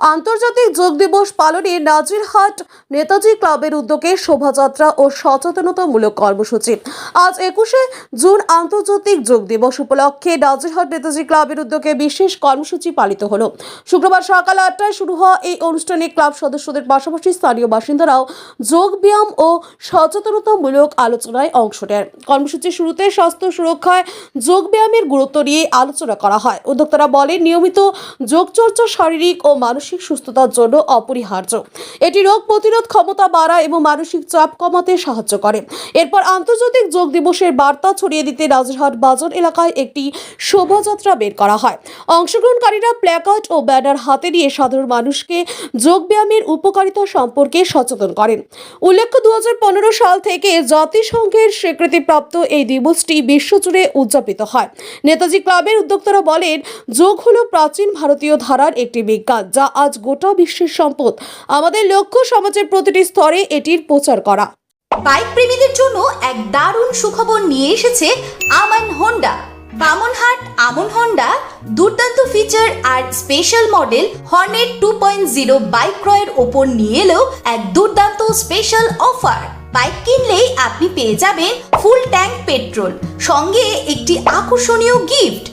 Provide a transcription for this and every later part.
আন্তর্জাতিক যোগ দিবস পালনে নাজিরহাট নেতাজি ক্লাবের উদ্যোগে শোভাযাত্রা ও সচেতনতামূলক কর্মসূচি। আজ একুশে জুন আন্তর্জাতিক যোগ দিবস উপলক্ষে নাজিরহাট নেতাজি ক্লাবের উদ্যোগে বিশেষ কর্মসূচি পালিত হলো। শুক্রবার সকাল আটটায় শুরু হওয়া এই অনুষ্ঠানে ক্লাব সদস্যদের পাশাপাশি স্থানীয় বাসিন্দারাও যোগ ব্যায়াম ও সচেতনতামূলক আলোচনায় অংশ নেন। কর্মসূচির শুরুতে স্বাস্থ্য সুরক্ষায় যোগ ব্যায়ামের গুরুত্ব নিয়ে আলোচনা করা হয়। উদ্যোক্তারা বলেন, নিয়মিত যোগচর্চা শারীরিক ও মানসিক সুস্থতার জন্য অপরিহার্য। এটি রোগ প্রতিরোধ ক্ষমতা বাড়ায় এবং মানসিক চাপ কমাতে সাহায্য করে। এরপর আন্তর্জাতিক যোগ দিবসের বার্তা ছড়িয়ে দিতে রাজরহাট বাজার এলাকায় একটি শোভাযাত্রা বের করা হয়। অংশগ্রহণকারীরা প্ল্যাকার্ড ও ব্যানার হাতে নিয়ে সাধারণ মানুষকে যোগব্যায়ামের উপকারিতা সম্পর্কে সচেতন করেন। উল্লেখ্য দু হাজার পনেরো সাল থেকে জাতিসংঘের স্বীকৃতিপ্রাপ্ত এই দিবসটি বিশ্বজুড়ে উদযাপিত হয়। নেতাজি ক্লাবের উদ্যোক্তারা বলেন, যোগ হলো প্রাচীন ভারতীয় ধারার একটি বিজ্ঞান, যা আজ গোটা বিশ্বের সম্পদ আমাদের লক্ষ্য সমাজের প্রতিটি স্তরে এটির প্রচার করা। বাইক প্রেমীদের জন্য এক দারুণ সুখবর নিয়ে এসেছে আমান হোন্ডা বামনহাট আমন হোন্ডা দুর্দান্ত ফিচার আর special model Hornet two point zero bike ক্রয়ের ওপর নিয়ে এলেও এক দুর্দান্ত স্পেশাল অফার বাইক কিনলেই আপনি পেয়ে যাবেন ফুল ট্যাঙ্ক পেট্রোল সঙ্গে একটি আকর্ষণীয় গিফট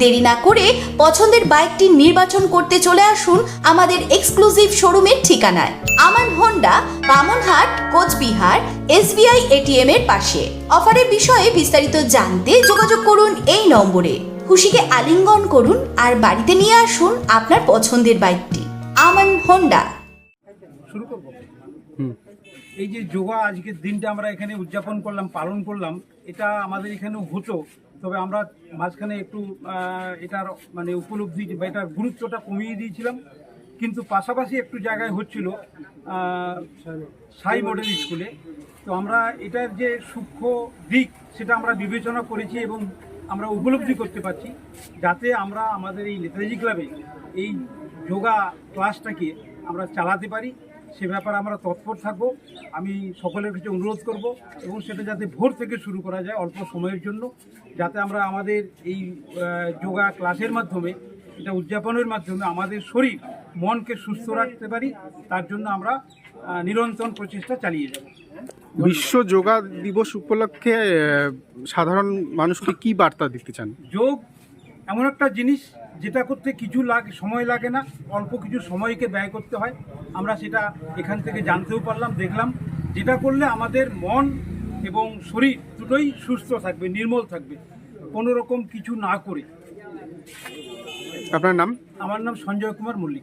দেরি না করে পছন্দের বাইকটি নির্বাচন করতে চলে আসুন আমাদের এক্সক্লুসিভ শোরুমের ঠিকানায়। Aman Honda, Bamanhat, Coochbehar, SBI ATM এর পাশে। অফারের বিষয়ে বিস্তারিত জানতে যোগাযোগ করুন এই নম্বরে। খুশিকে আলিঙ্গন করুন আর বাড়িতে নিয়ে আসুন আপনার পছন্দের বাইকটি। আমান হোন্ডা। শুরু করব? এই যে যোগা আজকের দিনটা আমরা এখানে উদযাপন করলাম, পালন করলাম, এটা আমাদের এখানে হতো তবে আমরা মাঝখানে একটু এটার মানে উপলব্ধি বা এটার গুরুত্বটা কমিয়ে দিয়েছিলাম। কিন্তু পাশাপাশি একটু জায়গায় হচ্ছিল সাই মডেল স্কুলে। তো আমরা এটার যে সূক্ষ্ম দিক, সেটা আমরা বিবেচনা করেছি এবং আমরা উপলব্ধি করতে পারছি, যাতে আমরা আমাদের এই নেতাজি ক্লাবে এই যোগা ক্লাসটাকে আমরা চালাতে পারি। সে ব্যাপারে আমরা তৎপর থাকব। আমি সকলের কাছে অনুরোধ করব এবং সেটা যাতে ভোর থেকে শুরু করা যায় অল্প সময়ের জন্য যাতে আমরা আমাদের এই যোগা ক্লাসের মাধ্যমে এটা উদযাপনের মাধ্যমে আমাদের শরীর মনকে সুস্থ রাখতে পারি তার জন্য আমরা নিরন্তর প্রচেষ্টা চালিয়ে যাব। বিশ্ব যোগা দিবস উপলক্ষে সাধারণ মানুষকে কি বার্তা দিতে চান? যোগ এমন একটা জিনিস যেটা করতে কিছু লাগে সময় লাগে না অল্প কিছু সময়কে ব্যয় করতে হয়। আমরা সেটা এখান থেকে জানতেও পারলাম দেখলাম। যেটা করলে আমাদের মন এবং শরীর দুটোই সুস্থ থাকবে নির্মল থাকবে। কোনো রকম কিছু না করে। আপনার নাম? আমার নাম সঞ্জয় কুমার মল্লিক।